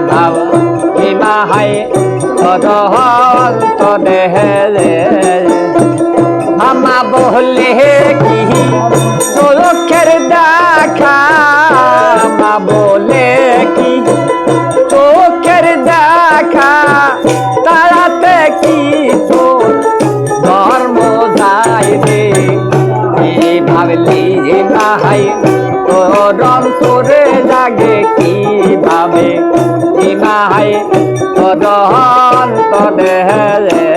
ভাব মাহাই তদহল তদেহে আমা বহলে কি? চোখের দেখা? আমা বলে কি? চোখের দেখা? তারাতে কি তোর ধর্ম যায় রে ভাবলি ভাই তোরম তোরে জাগে কি ভাবে ভাই তদহন তদেহে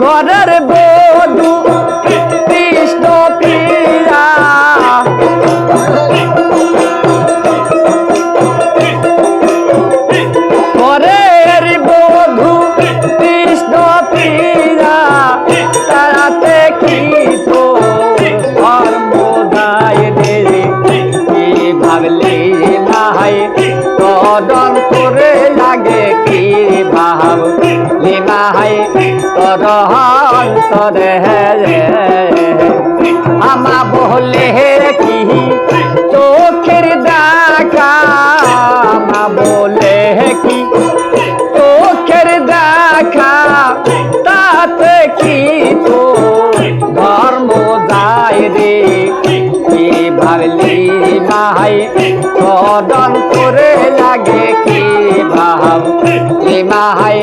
ঘরের বধু কৃষ্ণ প্রিয়া ঘরের বধু কৃষ্ণ প্রিয়া তারাতে কি তো ভাবলে নাহাই তদন করে লাগে, কি ভাব তরে আমা বহলে কি চোখের দেখা? আমা বলে কি চোখের দেখা? তাতে কি তো ধর্ম যায় রে? কি ভাবলি মাহাই তদন করে লাগে কি ভাব? মাহাই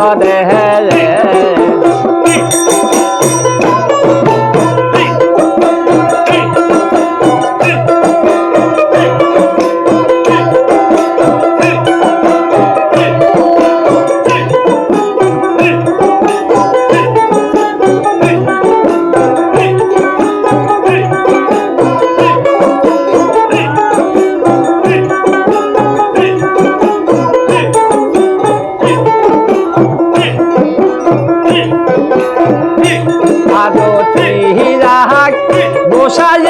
তদন cosa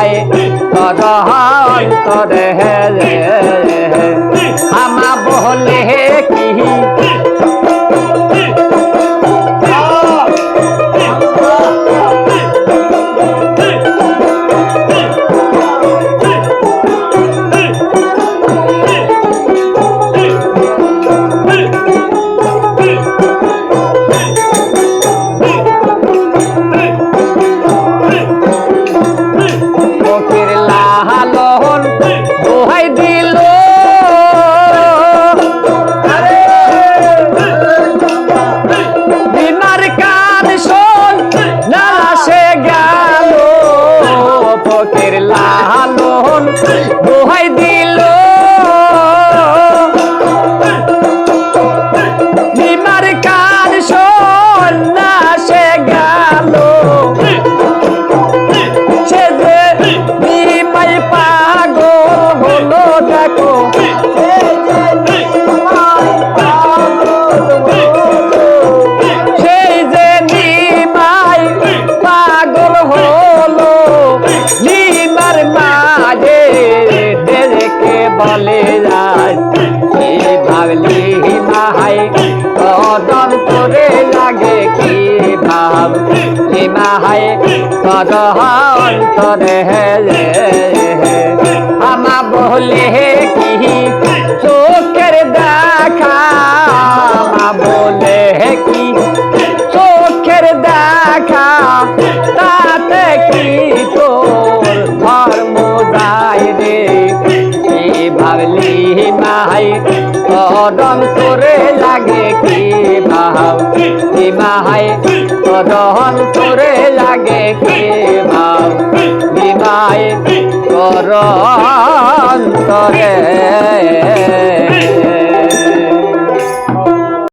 কি নাহাই তদহন তরে আমা দোহাই দিয়ে অন্তরে আমা বলে কি চোখের দেখা আমা বলে কি চোখের দেখা তাতে কি ধর্ম যায় রে ভাবলি তোরে লাগে কি ভাব কি কদম তোরে লাগে দাও বিদায় কর অন্তরে।